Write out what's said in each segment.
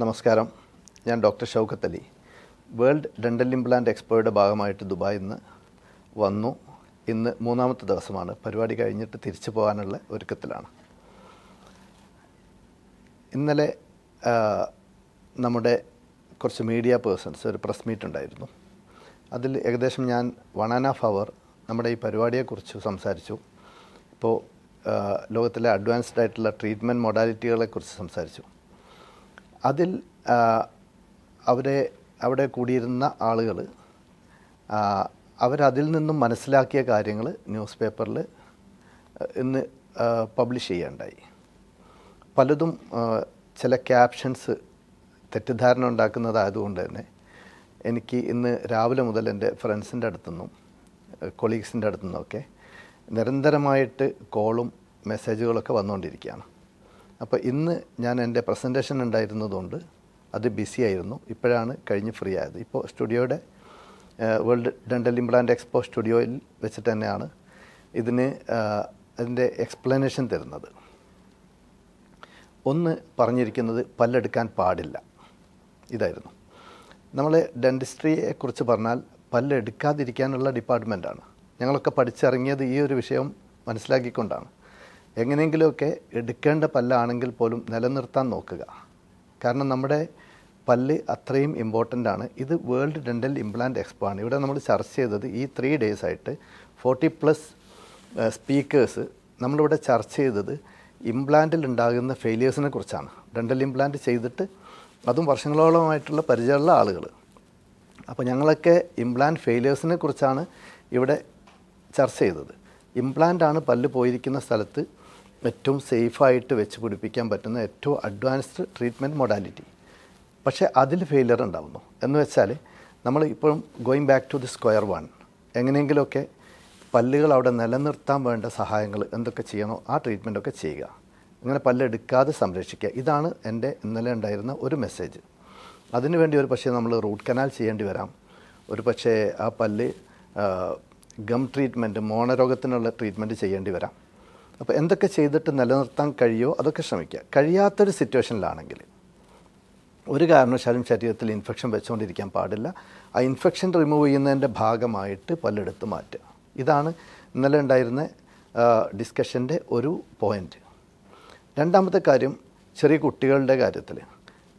നമസ്കാരം. ഞാൻ doctor Shoukath Ali. World dental implant എക്സ്പോയുടെ ഭാഗമായിട്ട് ദുബായിൽ നിന്ന് വന്നു. ഇന്ന് മൂന്നാമത്തെ ദിവസമാണ്. പരിപാടി കഴിഞ്ഞിട്ട് തിരിച്ചു പോകാനുള്ള ഒരുക്കത്തിലാണ്. ഇന്നലെ നമ്മുടെ കുറച്ച് മീഡിയ പേഴ്സൺസ് ഒരു പ്രസ് മീറ്റ് ഉണ്ടായിരുന്നു. അതിൽ ഏകദേശം ഞാൻ വൺ ആൻഡ് ഹാഫ് അവർ നമ്മുടെ ഈ പരിപാടിയെക്കുറിച്ച് സംസാരിച്ചു. ഇപ്പോൾ ലോകത്തിലെ അഡ്വാൻസ്ഡ് ആയിട്ടുള്ള ട്രീറ്റ്മെന്റ് മൊഡാലിറ്റികളെക്കുറിച്ച് സംസാരിച്ചു. അതിൽ അവരെ അവിടെ കൂടിയിരുന്ന ആളുകൾ അവരതിൽ നിന്നും മനസ്സിലാക്കിയ കാര്യങ്ങൾ ന്യൂസ് പേപ്പറിൽ ഇന്ന് പബ്ലിഷ് ചെയ്യാണ്ടായി. പലതും ചില ക്യാപ്ഷൻസ് തെറ്റിദ്ധാരണ ഉണ്ടാക്കുന്നതായതുകൊണ്ട് തന്നെ എനിക്ക് ഇന്ന് രാവിലെ മുതൽ എന്റെ ഫ്രണ്ട്സിന്റെ അടുത്തുനിന്നും കൊളീഗ്സിന്റെ അടുത്തുനിന്നൊക്കെ നിരന്തരമായിട്ട് കോളും മെസ്സേജുകളൊക്കെ വന്നുകൊണ്ടിരിക്കുകയാണ്. അപ്പോൾ ഇന്ന് ഞാൻ എന്റെ പ്രസന്റേഷൻ ഉണ്ടായിരുന്നതുകൊണ്ട് അത് ബിസി ആയിരുന്നു. ഇപ്പോഴാണ് കഴിഞ്ഞ് ഫ്രീ ആയത്. ഇപ്പോൾ സ്റ്റുഡിയോയുടെ വേൾഡ് ഡെന്റൽ ഇംപ്ലാന്റ് എക്സ്പോ സ്റ്റുഡിയോയിൽ വെച്ചിട്ട് തന്നെയാണ് ഇതിന് അതിന്റെ എക്സ്പ്ലനേഷൻ തരുന്നത്. ഒന്ന് പറഞ്ഞിരിക്കുന്നത് പല്ലെടുക്കാൻ പാടില്ല. ഇതായിരുന്നു. നമ്മൾ ഡെന്റിസ്ട്രിയെക്കുറിച്ച് പറഞ്ഞാൽ പല്ലെടുക്കാതിരിക്കാനുള്ള ഡിപ്പാർട്ട്മെന്റാണ് ഞങ്ങളൊക്കെ പഠിച്ചിറങ്ങിയത് ഈ ഒരു വിഷയം മനസ്സിലാക്കിക്കൊണ്ടാണ്. എങ്ങനെയെങ്കിലുമൊക്കെ എടുക്കേണ്ട പല്ലാണെങ്കിൽ പോലും നിലനിർത്താൻ നോക്കുക. കാരണം നമ്മുടെ പല്ല് അത്രയും ഇമ്പോർട്ടന്റ് ആണ്. ഇത് വേൾഡ് ഡെന്റൽ ഇംപ്ലാന്റ് എക്സ്പോ ആണ്. ഇവിടെ നമ്മൾ ചർച്ച ചെയ്തത് ഈ ത്രീ ഡേയ്സ് ആയിട്ട് ഫോർട്ടി പ്ലസ് സ്പീക്കേഴ്സ് നമ്മളിവിടെ ചർച്ച ചെയ്തത് ഇംപ്ലാന്റിൽ ഉണ്ടാകുന്ന ഫെയിലിയേഴ്സിനെ കുറിച്ചാണ്. ഡെന്റൽ ഇംപ്ലാന്റ് ചെയ്തിട്ട് അതും വർഷങ്ങളോളമായിട്ടുള്ള പരിചയമുള്ള ആളുകൾ അപ്പോൾ ഞങ്ങളൊക്കെ ഇംപ്ലാന്റ് ഫെയിലിയേഴ്സിനെ കുറിച്ചാണ് ഇവിടെ ചർച്ച ചെയ്തത്. ഇംപ്ലാന്റ് ആണ് പല്ല് പോയിരിക്കുന്ന സ്ഥലത്ത് ഏറ്റവും സേഫായിട്ട് വെച്ച് പിടിപ്പിക്കാൻ പറ്റുന്ന ഏറ്റവും അഡ്വാൻസ്ഡ് ട്രീറ്റ്മെന്റ് മൊഡാലിറ്റി. പക്ഷേ അതിൽ ഫെയിലിയർ ഉണ്ടാവുന്നു. എന്ന് വെച്ചാൽ നമ്മൾ ഇപ്പോഴും going back to the square one. എങ്ങനെയെങ്കിലുമൊക്കെ പല്ലുകൾ അവിടെ നിലനിർത്താൻ വേണ്ട സഹായങ്ങൾ എന്തൊക്കെ ചെയ്യണോ ആ ട്രീറ്റ്മെന്റൊക്കെ ചെയ്യുക. അങ്ങനെ പല്ലെടുക്കാതെ സംരക്ഷിക്കുക. ഇതാണ് എന്റെ ഇന്നലെ ഉണ്ടായിരുന്ന ഒരു മെസ്സേജ്. അതിനുവേണ്ടി ഒരു പക്ഷേ നമ്മൾ റൂട്ട് കനാൽ ചെയ്യേണ്ടി വരാം. ഒരു പക്ഷേ ആ പല്ല് ഗം ട്രീറ്റ്മെന്റ് മോണരോഗത്തിനുള്ള ട്രീറ്റ്മെന്റ് ചെയ്യേണ്ടി വരാം. അപ്പോൾ എന്തൊക്കെ ചെയ്തിട്ട് നിലനിർത്താൻ കഴിയുമോ അതൊക്കെ ശ്രമിക്കുക. കഴിയാത്തൊരു സിറ്റുവേഷനിലാണെങ്കിൽ ഒരു കാരണവശാലും ശരീരത്തിൽ ഇൻഫെക്ഷൻ വെച്ചുകൊണ്ടിരിക്കാൻ പാടില്ല. ആ ഇൻഫെക്ഷൻ റിമൂവ് ചെയ്യുന്നതിന്റെ ഭാഗമായിട്ട് പല്ലെടുത്ത് മാറ്റുക. ഇതാണ് ഇന്നലെ ഉണ്ടായിരുന്ന ഡിസ്കഷന്റെ ഒരു പോയിന്റ് രണ്ടാമത്തെ കാര്യം ചെറിയ കുട്ടികളുടെ കാര്യത്തിൽ.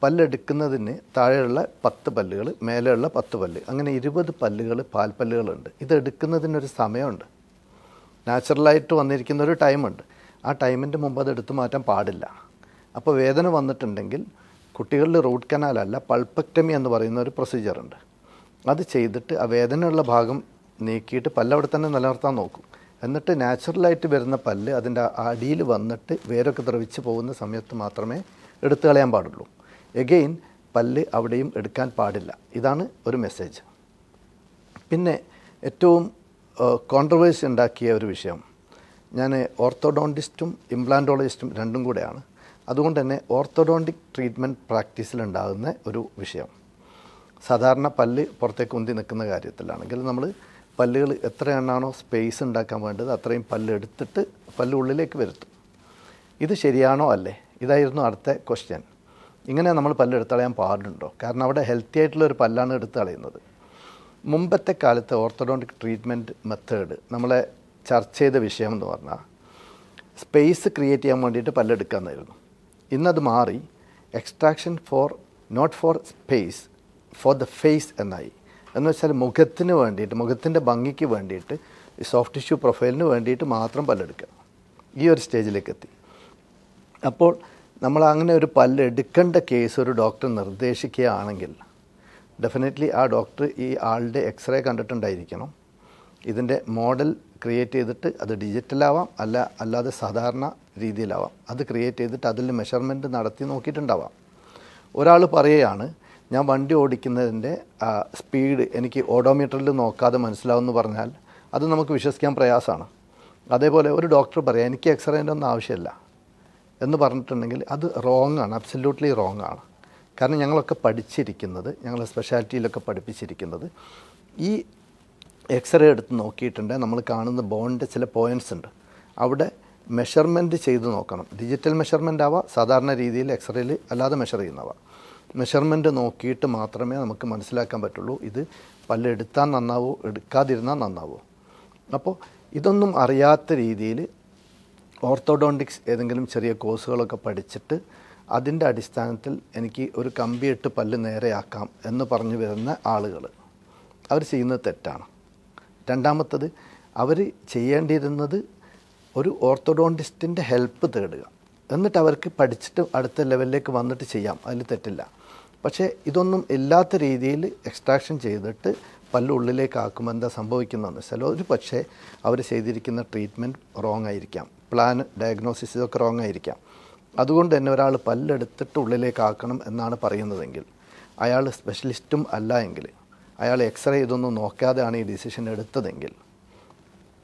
പല്ലെടുക്കുന്നതിന് താഴെയുള്ള പത്ത് പല്ലുകൾ മേലെയുള്ള പത്ത് പല്ല് അങ്ങനെ ഇരുപത് പല്ലുകൾ പാൽപ്പല്ലുകളുണ്ട്. ഇതെടുക്കുന്നതിനൊരു സമയമുണ്ട്. നാച്ചുറലായിട്ട് വന്നിരിക്കുന്ന ഒരു ടൈമുണ്ട്. ആ ടൈമിന്റെ മുമ്പ് അത് എടുത്തു മാറ്റാൻ പാടില്ല. അപ്പോൾ വേദന വന്നിട്ടുണ്ടെങ്കിൽ കുട്ടികളിൽ റൂട്ട് കനാലല്ല പൾപ്പക്ടമി എന്ന് പറയുന്ന ഒരു പ്രൊസീജിയറുണ്ട് അത് ചെയ്തിട്ട് ആ വേദനയുള്ള ഭാഗം നീക്കിയിട്ട് പല്ല് അവിടെ തന്നെ നിലനിർത്താൻ നോക്കും. എന്നിട്ട് നാച്ചുറലായിട്ട് വരുന്ന പല്ല് അതിന്റെ അടിയിൽ വന്നിട്ട് വേരൊക്കെ ദ്രവിച്ച് പോകുന്ന സമയത്ത് മാത്രമേ എടുത്തു കളയാൻ പാടുള്ളൂ. എഗെയിൻ പല്ല് അവിടെയും എടുക്കാൻ പാടില്ല. ഇതാണ് ഒരു മെസ്സേജ് പിന്നെ ഏറ്റവും കോൺട്രവേഴ്സി ഉണ്ടാക്കിയ ഒരു വിഷയം. ഞാൻ ഓർത്തോഡോണ്ടിസ്റ്റും ഇംപ്ലാന്റോളജിസ്റ്റും രണ്ടും കൂടെയാണ്. അതുകൊണ്ട് തന്നെ ഓർത്തോഡോണ്ടിക് ട്രീറ്റ്മെന്റ് പ്രാക്ടീസിലുണ്ടാകുന്ന ഒരു വിഷയം. സാധാരണ പല്ല് പുറത്തേക്ക് ഉന്തി നിൽക്കുന്ന കാര്യത്തിലാണെങ്കിൽ നമ്മൾ പല്ലുകൾ എത്ര എണ്ണാണോ സ്പേസ് ഉണ്ടാക്കാൻ വേണ്ടത് അത്രയും പല്ല് എടുത്തിട്ട് പല്ല് ഉള്ളിലേക്ക് വരുത്തും. ഇത് ശരിയാണോ അല്ലേ? ഇതായിരുന്നു അടുത്ത ക്വസ്റ്റ്യൻ ഇങ്ങനെ നമ്മൾ പല്ലെടുത്തളയാൻ പാടുണ്ടോ? കാരണം അവിടെ ഹെൽത്തി ആയിട്ടുള്ള ഒരു പല്ലാണ് എടുത്ത് കളയുന്നത്. മുമ്പത്തെ കാലത്ത് ഓർത്തഡോണ്ടിക് ട്രീറ്റ്മെന്റ് മെത്തേഡ് നമ്മളെ ചർച്ച ചെയ്ത വിഷയം എന്ന് പറഞ്ഞാൽ സ്പേസ് ക്രിയേറ്റ് ചെയ്യാൻ വേണ്ടിയിട്ട് പല്ലെടുക്കാമെന്നായിരുന്നു ഇന്നത് മാറി extraction for not for space for the face എന്നായി. എന്ന് വെച്ചാൽ മുഖത്തിന് വേണ്ടിയിട്ട് മുഖത്തിന്റെ ഭംഗിക്ക് വേണ്ടിയിട്ട് സോഫ്റ്റ് ടിഷ്യൂ പ്രൊഫൈലിന് വേണ്ടിയിട്ട് മാത്രം പല്ലെടുക്കുക. ഈ ഒരു സ്റ്റേജിലേക്ക് എത്തി അപ്പോൾ നമ്മൾ അങ്ങനെ ഒരു പല്ലെടുക്കേണ്ട കേസ് ഒരു ഡോക്ടർ നിർദ്ദേശിക്കുകയാണെങ്കിൽ ഡെഫിനറ്റ്ലി ആ ഡോക്ടർ ഈ ആളുടെ എക്സ്റേ കണ്ടിട്ടുണ്ടായിരിക്കണം. ഇതിന്റെ മോഡൽ ക്രിയേറ്റ് ചെയ്തിട്ട് അത് ഡിജിറ്റലാവാം അല്ല അല്ലാതെ സാധാരണ രീതിയിലാവാം. അത് ക്രിയേറ്റ് ചെയ്തിട്ട് അതിൽ മെഷർമെന്റ് നടത്തി നോക്കിയിട്ടുണ്ടാവാം. ഒരാൾ പറയുകയാണ് ഞാൻ വണ്ടി ഓടിക്കുന്നതിന്റെ സ്പീഡ് എനിക്ക് ഓഡോമീറ്ററിൽ നോക്കാതെ മനസ്സിലാവുമെന്ന് പറഞ്ഞാൽ അത് നമുക്ക് വിശ്വസിക്കാൻ പ്രയാസമാണ്. അതേപോലെ ഒരു ഡോക്ടർ പറയാം എനിക്ക് എക്സ്റേന്റെ ഒന്നും ആവശ്യമില്ല എന്ന് പറഞ്ഞിട്ടുണ്ടെങ്കിൽ അത് റോങ് ആണ് അബ്സല്യൂട്ട്ലി റോങ് ആണ്. കാരണം ഞങ്ങളൊക്കെ പഠിച്ചിരിക്കുന്നത് ഞങ്ങൾ സ്പെഷ്യാലിറ്റിയിലൊക്കെ പഠിപ്പിച്ചിരിക്കുന്നത് ഈ എക്സ്റേ എടുത്ത് നോക്കിയിട്ടുണ്ട്. നമ്മൾ കാണുന്ന ബോണിന്റെ ചില പോയിന്റ്സ് ഉണ്ട്. അവിടെ മെഷർമെന്റ് ചെയ്ത് നോക്കണം. ഡിജിറ്റൽ മെഷർമെന്റ് ആവാം സാധാരണ രീതിയിൽ എക്സ്റേയിൽ അല്ലാതെ മെഷർ ചെയ്യുന്നവ. മെഷർമെന്റ് നോക്കിയിട്ട് മാത്രമേ നമുക്ക് മനസ്സിലാക്കാൻ പറ്റുള്ളൂ. ഇത് പല്ല് എടുത്താൽ നന്നാവോ എടുക്കാതിരുന്നാൽ നന്നാവോ. അപ്പോൾ ഇതൊന്നും അറിയാത്ത രീതിയിൽ ഓർത്തോഡോണ്ടിക്സ് ഏതെങ്കിലും ചെറിയ കോഴ്സുകളൊക്കെ പഠിച്ചിട്ട് അതിന്റെ അടിസ്ഥാനത്തിൽ എനിക്ക് ഒരു കമ്പിയിട്ട് പല്ല് നേരെയാക്കാം എന്ന് പറഞ്ഞു വരുന്ന ആളുകൾ അവർ ചെയ്യുന്നത് തെറ്റാണ്. രണ്ടാമത്തത് അവർ ചെയ്യേണ്ടിയിരുന്നത് ഒരു ഓർത്തഡോണ്ടിസ്റ്റിന്റെ ഹെൽപ്പ് തേടുക. എന്നിട്ട് അവർക്ക് പഠിച്ചിട്ട് അടുത്ത ലെവലിലേക്ക് വന്നിട്ട് ചെയ്യാം. അതിൽ തെറ്റില്ല. പക്ഷേ ഇതൊന്നും ഇല്ലാത്ത രീതിയിൽ എക്സ്ട്രാക്ഷൻ ചെയ്തിട്ട് പല്ല് ഉള്ളിലേക്ക് ആക്കുമ്പോൾ എന്താ സംഭവിക്കുന്നതെന്ന് വെച്ചാൽ ഒരു പക്ഷേ അവർ ചെയ്തിരിക്കുന്ന ട്രീറ്റ്മെന്റ് റോങ് ആയിരിക്കാം. പ്ലാൻ ഡയഗ്നോസിസ് ഇതൊക്കെ റോങ് ആയിരിക്കാം. അതുകൊണ്ട് തന്നെ ഒരാൾ പല്ലെടുത്തിട്ട് ഉള്ളിലേക്കാക്കണം എന്നാണ് പറയുന്നതെങ്കിൽ അയാൾ സ്പെഷ്യലിസ്റ്റും അല്ല എങ്കിൽ അയാൾ എക്സ്റേ ഇതൊന്നും നോക്കാതെയാണ് ഈ ഡിസിഷൻ എടുത്തതെങ്കിൽ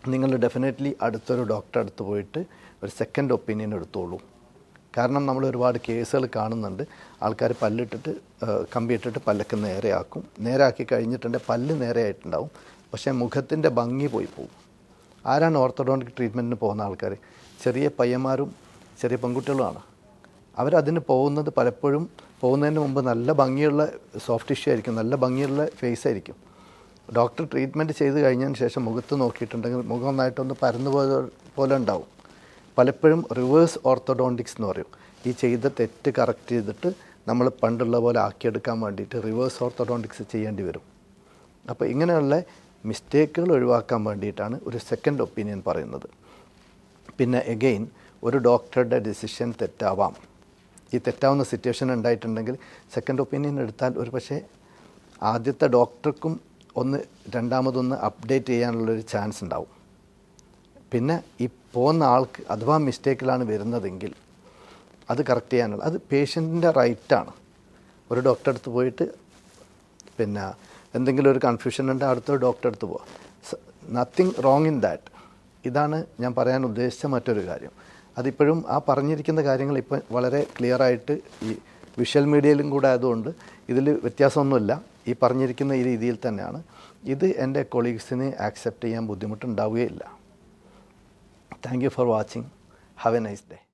നിങ്ങൾ ഡെഫിനറ്റ്ലി അടുത്തൊരു ഡോക്ടറെ അടുത്ത് പോയിട്ട് ഒരു സെക്കൻഡ് ഒപ്പീനിയൻ എടുത്തോളൂ. കാരണം നമ്മൾ ഒരുപാട് കേസുകൾ കാണുന്നുണ്ട്. ആൾക്കാർ പല്ലിട്ടിട്ട് കമ്പി ഇട്ടിട്ട് പല്ലൊക്കെ നേരെയാക്കും. നേരെയാക്കി കഴിഞ്ഞിട്ടുണ്ടെങ്കിൽ പല്ല് നേരെയായിട്ടുണ്ടാവും. പക്ഷേ മുഖത്തിന്റെ ഭംഗി പോയി പോകും ആരാണ് ഓർത്തോഡോണ്ടിക് ട്രീറ്റ്മെന്റിന് പോകുന്ന ആൾക്കാർ ചെറിയ പയ്യന്മാരും ചെറിയ പെൺകുട്ടികളുമാണ്. അവരതിന് പോകുന്നത് പലപ്പോഴും പോകുന്നതിന് മുമ്പ് നല്ല ഭംഗിയുള്ള സോഫ്റ്റ് ടിഷ്യൂ ആയിരിക്കും നല്ല ഭംഗിയുള്ള ഫേസ് ആയിരിക്കും. ഡോക്ടർ ട്രീറ്റ്മെന്റ് ചെയ്ത് കഴിഞ്ഞതിന് ശേഷം മുഖത്ത് നോക്കിയിട്ടുണ്ടെങ്കിൽ മുഖം നന്നായിട്ടൊന്ന് പരന്നു പോയ പോലെ ഉണ്ടാവും. പലപ്പോഴും റിവേഴ്സ് ഓർത്തോഡോണ്ടിക്സ് എന്ന് പറയും. ഈ ചെയ്ത തെറ്റ് കറക്റ്റ് ചെയ്തിട്ട് നമ്മൾ പണ്ടുള്ള പോലെ ആക്കിയെടുക്കാൻ വേണ്ടിയിട്ട് റിവേഴ്സ് ഓർത്തോഡോണ്ടിക്സ് ചെയ്യേണ്ടി വരും. അപ്പോൾ ഇങ്ങനെയുള്ള മിസ്റ്റേക്കുകൾ ഒഴിവാക്കാൻ വേണ്ടിയിട്ടാണ് ഒരു സെക്കൻഡ് ഒപ്പീനിയൻ പറയുന്നത്. പിന്നെ എഗെയിൻ ഒരു ഡോക്ടറുടെ ഡിസിഷൻ തെറ്റാവാം. ഈ തെറ്റാവുന്ന സിറ്റുവേഷൻ ഉണ്ടായിട്ടുണ്ടെങ്കിൽ സെക്കൻഡ് ഒപ്പീനിയൻ എടുത്താൽ ഒരു പക്ഷേ ആദ്യത്തെ ഡോക്ടർക്കും ഒന്ന് രണ്ടാമതൊന്ന് അപ്ഡേറ്റ് ചെയ്യാനുള്ളൊരു ചാൻസ് ഉണ്ടാവും. പിന്നെ ഈ പോകുന്ന ആൾക്ക് അഥവാ മിസ്റ്റേക്കിലാണ് വരുന്നതെങ്കിൽ അത് കറക്റ്റ് ചെയ്യാനുള്ള അത് പേഷ്യന്റിന്റെ റൈറ്റാണ് ഒരു ഡോക്ടറെ അടുത്ത് പോയിട്ട് പിന്നെ എന്തെങ്കിലും ഒരു കൺഫ്യൂഷൻ ഉണ്ടെങ്കിൽ അടുത്തൊരു ഡോക്ടറെ അടുത്ത് പോവാം. നത്തിങ് റോങ് ഇൻ ദാറ്റ് ഇതാണ് ഞാൻ പറയാൻ ഉദ്ദേശിച്ച മറ്റൊരു കാര്യം. അതിപ്പോഴും ആ പറഞ്ഞിരിക്കുന്ന കാര്യങ്ങൾ ഇപ്പം വളരെ ക്ലിയർ ആയിട്ട് ഈ വിഷ്വൽ മീഡിയയിലും കൂടെ ആയതുകൊണ്ട് ഇതിൽ വ്യത്യാസമൊന്നുമില്ല. ഈ പറഞ്ഞിരിക്കുന്ന ഈ രീതിയിൽ തന്നെയാണ്. ഇത് എന്റെ കൊളീഗ്സിന് ആക്സെപ്റ്റ് ചെയ്യാൻ ബുദ്ധിമുട്ടുണ്ടാവുകയില്ല. Thank you for watching have a nice day